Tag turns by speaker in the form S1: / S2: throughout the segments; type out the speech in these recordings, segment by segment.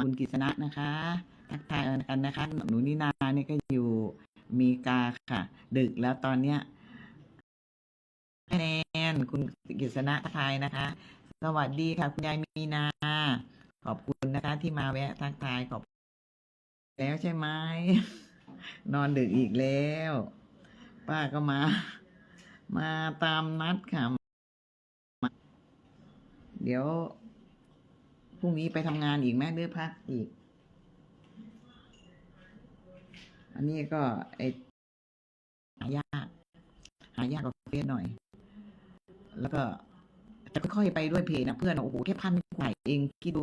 S1: คุณกิษณะนะคะทักทายกันนะคะ หนูนินาเนี่ยก็อยู่มีกาค่ะ ดึกแล้วตอนเนี้ยแนนคุณกิษณะทักทายนะคะ สวัสดีค่ะ คุณยายมีนา ขอบคุณนะคะที่มาแวะทักทายขอบ แล้วใช่ไหมนอนดึกอีกแล้ว ป้าก็มา มาตามนัดค่ะ เดี๋ยว พรุ่งนี้ไปทำงานอีกไหมหรือพักอีก อันนี้ก็ไอหายาก หายากกว่าเฟซหน่อย แล้วก็จะค่อยๆไปด้วยเพจนะเพื่อนโอ้โหแค่พันกว่าเองคิดดู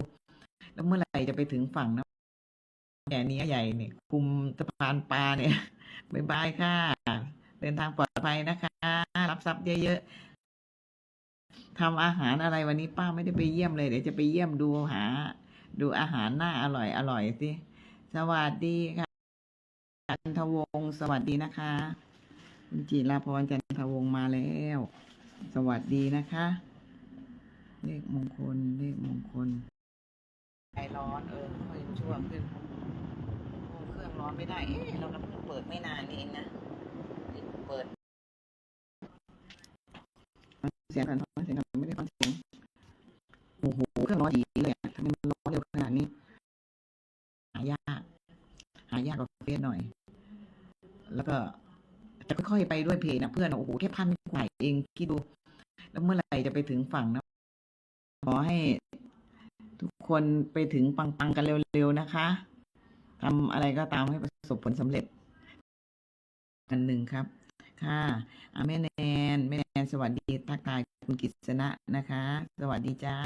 S1: แล้วเมื่อไหร่จะไปถึงฝั่งนะแค่นี้ใหญ่เนี่ยคุมสะพานปลาเนี่ยบายบายค่ะ เดินทางปลอดภัยนะคะ รับทรัพย์เยอะๆ ทำอาหารอะไรวันนี้ป้าไม่ได้ไปเยี่ยมเลย เดี๋ยวจะไปเยี่ยมดูหา ดูอาหารน่าอร่อยอร่อยสิสวัสดีค่ะจันทวงศสวัสดีนะคะคุณจิราพรจันทวงศมาแล้ว สวัสดีนะคะ เลขมงคลเลขมงคลไอร้อนเออค่อยช่วขึ้นเครื่องร้อนไม่ได้เอ๊ะเราก็เพิ่งเปิดไม่นานเองนะนี่เปิดฟังเสียงกันฟังเสียงกันไม่ได้ฟังเสียงโอ้โหเครื่องร้อนดีเลยทำไมมันร้อนเร็วขนาดนี้ หายาก หายากกว่าเฟซหน่อย แล้วก็จะค่อยๆไปด้วยเพจนะเพื่อนโอ้โหแค่พันกว่าเองคิดดู แล้วเมื่อไหร่จะไปถึงฝั่งนะขอให้ทุกคนไปถึงปังๆกันเร็วๆนะคะทำอะไรก็ตามให้ประสบผลสำเร็จกันหนึ่งครับ ค่ะแม่แนนแม่แนนสวัสดีทักทายคุณกิษณะนะคะ สวัสดีจ้า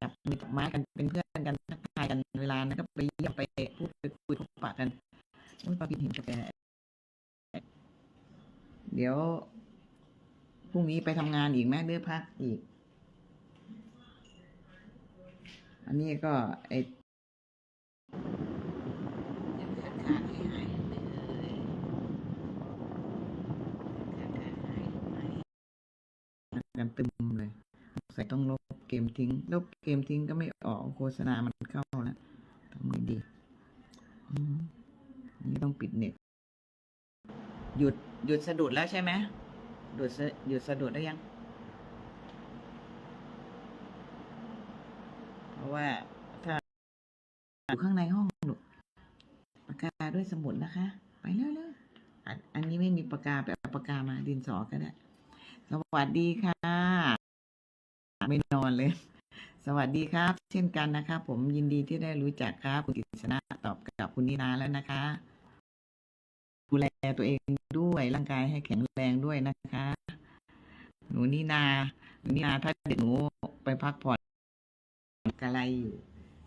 S1: จับมีดอกไม้กันเป็นเพื่อนกันทักทายกันเวลานะก็ไปเยี่ยมไปพูดไปคุยพบปะกันโอ้ยปาพินเห็นกาแฟเดี๋ยวพรุ่งนี้ไปทำงานอีกไหมหรือพักอีก อันนี้ก็ไอขาดให้หายเลยขาดขาดหายหายกันตึมเลยใส่ ต้องลบเกมทิ้ง ลบเกมทิ้งก็ไม่ออกโฆษณามันเข้าแล้วทำไงดีอืมนี่ต้องปิดเน็ตหยุดหยุดสะดุดแล้วใช่ไหมหยุดสะหยุดสะดุดได้ยัง เพราะว่าถ้าอยู่ข้างในห้องหนูปากกาด้วยสมุดนะคะ ไปเร็วๆอันอันนี้ไม่มีปากกาไปเอาปากกามาดินสอก็ได้ สวัสดีค่ะ ไม่นอนเลย สวัสดีครับ เช่นกันนะครับผมยินดีที่ได้รู้จักครับ คุณกฤษณะตอบกับคุณนินาแล้วนะคะดูแลตัวเองด้วยร่างกายให้แข็งแรงด้วยนะคะ หนูนินาหนูนินาถ้าเด็กหนูไปพักผ่อนกะไรอยู่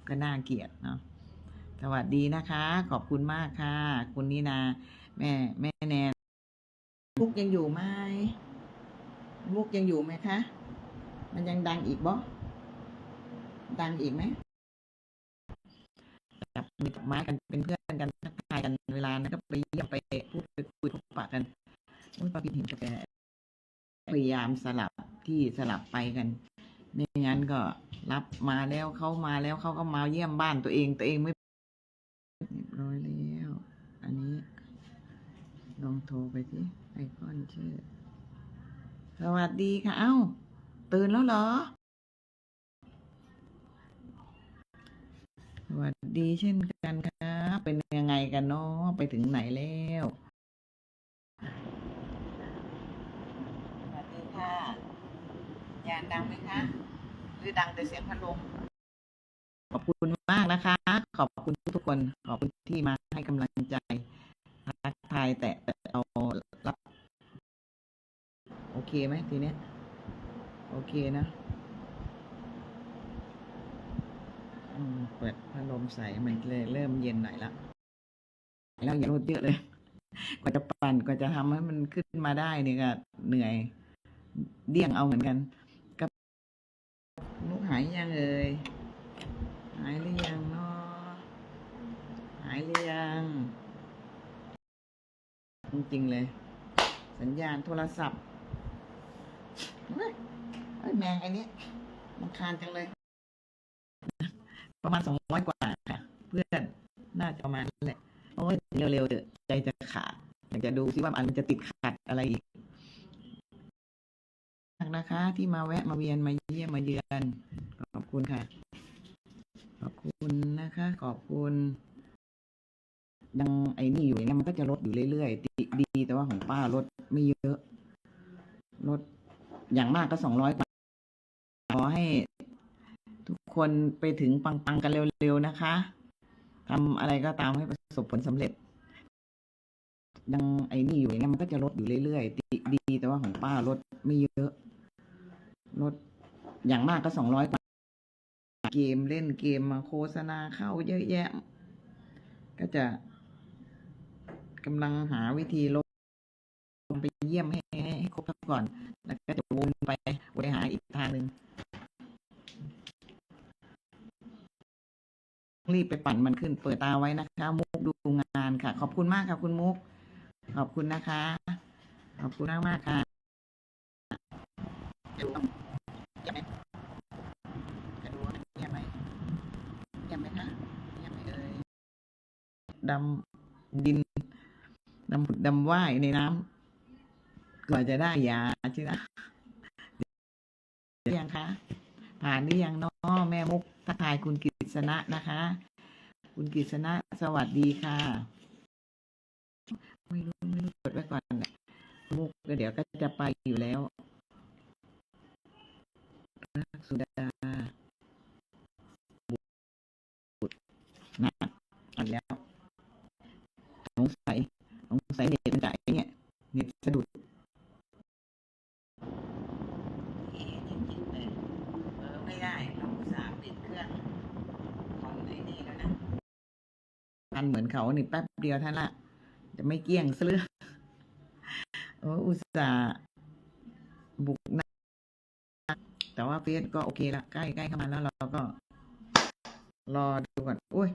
S1: ก็น่าเกลียดเนาะสวัสดีนะคะ ขอบคุณมากค่ะ คุณนินา แม่ แม่แนนมุกยังอยู่ไหมมุกยังอยู่ไหมคะ มันยังดังอีกบ่ดังอีกไหมจับมีดอกไม้กันเป็นเพื่อนกันทักทายกันเวลานะก็ไปเยี่ยมไปพูดไปคุยพบปะกันโอ้ยปาพินเห็นกาแฟพยายามสลับที่สลับไปกันไม่งั้นก็รับมาแล้วเขามาแล้วเขาก็มาเยี่ยมบ้านตัวเองตัวเองไม่เรียบร้อยแล้ว อันนี้ ลองโทรไปสิไอคอนชื่อ สวัสดีค่ะ เอ้า ตื่นแล้วเหรอสวัสดีเช่นกันครับ เป็นยังไงกันเนาะไปถึงไหนแล้วสวัสดีค่ะยานดังไหมคะหรือดังแต่เสียงพัดลมขอบคุณมากนะคะ ขอบคุณทุกๆคน ขอบคุณที่มาให้กำลังใจทักทายแต่แต่เอารับ โอเคไหมทีเนี้ย โอเคนะเปิดพัดลมใส่มันเลยเริ่มเย็นหน่อยละแล้วอย่าลดเยอะเลย กว่าจะปั่นกว่าจะทำให้มันขึ้นมาได้นี่ก็เหนื่อย เดี่ยงเอาเหมือนกัน กับลูกหายยังเอ่ยหายหรือยังเนาะหายหรือยังจริงๆเลย สัญญาณโทรศัพท์ แมงไอ้นี้มันคานจังเลย ประมาณสองร้อยกว่าค่ะ เพื่อนน่าจะประมาณนั้นแหละโอ้ยเร็วๆเถอะใจจะขาดอยากจะดูซิว่ามันจะติดขัดอะไรอีกนะคะ ที่มาแวะมาเวียนมาเยี่ยมมาเยือน ขอบคุณค่ะ ขอบคุณนะคะ ขอบคุณยังไอ้นี่อยู่เนี่ยมันก็จะลดอยู่เรื่อยๆดีดีแต่ว่าของป้าลดไม่เยอะลด อย่างมากก็สองร้อยกว่าขอให้ทุกคนไปถึงปังๆกันเร็วๆนะคะทำอะไรก็ตามให้ประสบผลสำเร็จยังไอ้นี่อยู่เนี่ยมันก็จะลดอยู่เรื่อยๆดีแต่ว่าของป้าลดไม่เยอะลดอย่างมากก็สองร้อยกว่าเกมเล่นเกมมาโฆษณาเข้าเยอะแยะ ก็จะกำลังหาวิธีลงไป เยี่ยมให้ให้ให้ครบก่อน แล้วก็จะวนไปวนไปหาอีกทางหนึ่งรีบไปปั่นมันขึ้น เปิดตาไว้นะคะ มุกดูงานค่ะ ขอบคุณมากค่ะคุณมุก ขอบคุณนะคะ ขอบคุณมากมากค่ะเดี๋ยวต้องเดี๋ยวไหมจะดูว่าเยี่ยมไหมเยี่ยมไหมคะเยี่ยมไหมเอ่ยดำดินดำผุดดำว่ายในน้ำ กว่าจะได้ยาใช่ไหมยังคะ ผ่านหรือยังเนาะแม่มุกทักทายคุณกฤษณะนะคะ คุณกฤษณะสวัสดีค่ะ ไม่รู้ไม่รู้กดไว้ก่อนแหละมุกก็เดี๋ยวก็จะไปอยู่แล้วสุดาบุตรนะอันแล้วสงสัยสงสัยเน็ตมันจ่ายเนี่ยเน็ตสะดุดเอ๊ะจริงๆเลยเออไม่ได้ต้องอุตสาห์ติดเครื่องของไอ้นี่แล้วนะ เหนเขานี่แป๊บเดียวท่านละจะไม่เกี้ยงซะเลยโอ้อุตส่าห์บุกนะแต่ว่าเฟซก็โอเคละใกล้ใกล้เข้ามาแล้วเราก็ รอดูก่อนอุ้ย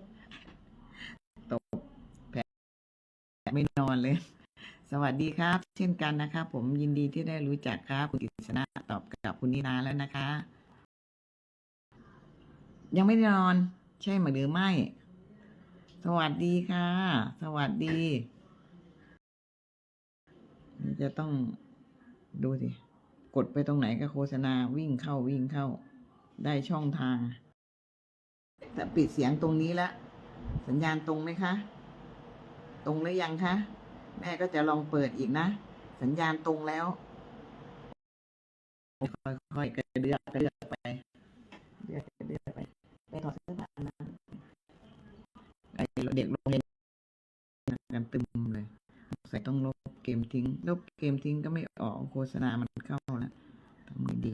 S1: ตกแผลไม่นอนเลย สวัสดีครับ เช่นกันนะครับผมยินดีที่ได้รู้จักครับคุณกฤษณะตอบกับคุณนินาแล้วนะคะ ยังไม่ได้นอน ใช่ไหมหรือไม่ สวัสดีค่ะ สวัสดี จะต้องดูสิ กดไปตรงไหนก็โฆษณาวิ่งเข้าวิ่งเข้า ได้ช่องทางแต่ปิดเสียงตรงนี้แล้วสัญญาณตรงไหมคะ ตรงหรือยังคะ แม่ก็จะลองเปิดอีกนะ สัญญาณตรงแล้ว ค่อยๆกระเดือกกระเดือกไปเดือกกระเดือกไป ไปถอดเสื้อผ้านะไอ เด็กโรงเรียนกันตึมเลยใส่ต้องลบเกมทิ้ง ลบเกมทิ้งก็ไม่ออกโฆษณามันเข้าแล้วทำไงดี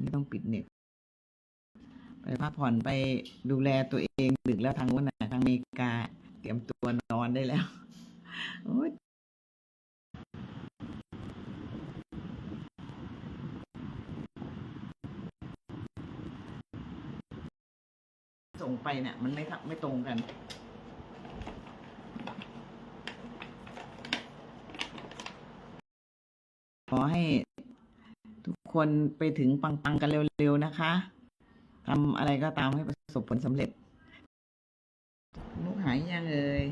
S1: นี่ต้องปิดเน็ตไปพักผ่อนไปดูแลตัวเองดึกแล้วทางวันไหนนทางอเมริกา เตรียมตัวนอนได้แล้ว โอ้ย ส่งไปเนี่ย มันไม่ทัไม่ตรงกัน ขอให้ทุกคนไปถึงปังๆกันเร็วๆนะคะทำอะไรก็ตามให้ประสบผลสำเร็จลูกหายยังเอ่ย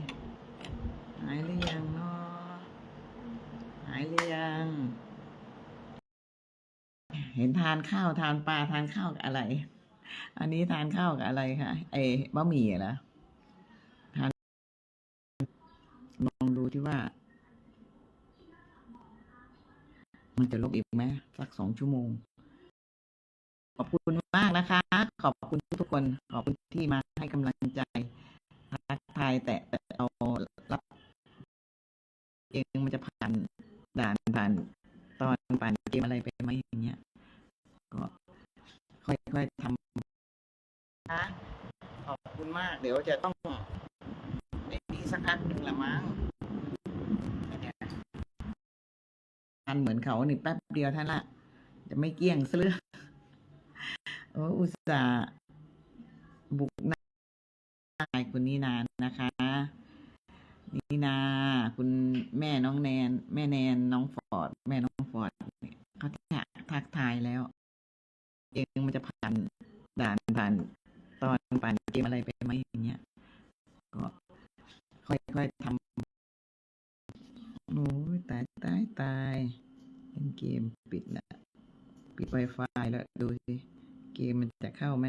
S1: หายหรือยังเนาะหายหรือยัง เห็นทานข้าวทานปลาทานข้าวกับอะไร อันนี้ทานข้าวกับอะไรคะไอ้บะหมี่เหรอทานลองดูที่ว่า มันจะลบอีกไหมสักสองชั่วโมง ขอบคุณมากนะคะ ขอบคุณทุกคน ขอบคุณที่มาให้กำลังใจทักทายแต่แต่เอารับ เองมันจะผ่านด่านผ่านตอนผ่านเกมอะไรไปไหมอย่างเงี้ย ก็ค่อยๆทำนะขอบคุณ มาก เดี๋ยวจะต้องไอ้นี่สักพักหนึ่งละมั้งเนี่ยทันเหมือนเขานี่แป๊บเดียวท่านละจะไม่เกี้ยงเลยโอ้อุตส่าห์บุกน้าคุณนี่นานนะคะนี่นา คุณแม่น้องแนน แม่แนนน้องฟอร์ด แม่น้องฟอร์ดเนี่ยเขาทักทักทายแล้ว เองมันจะผ่านด่านผ่าน ตอนผ่านเกมอะไรไปไหมอย่างเงี้ย ก็ค่อยๆทำโอ้ยตายตายตายเล่นเกมปิดนะปิด Wi-Fi แล้วดูสิ เกมมันจะเข้าไหม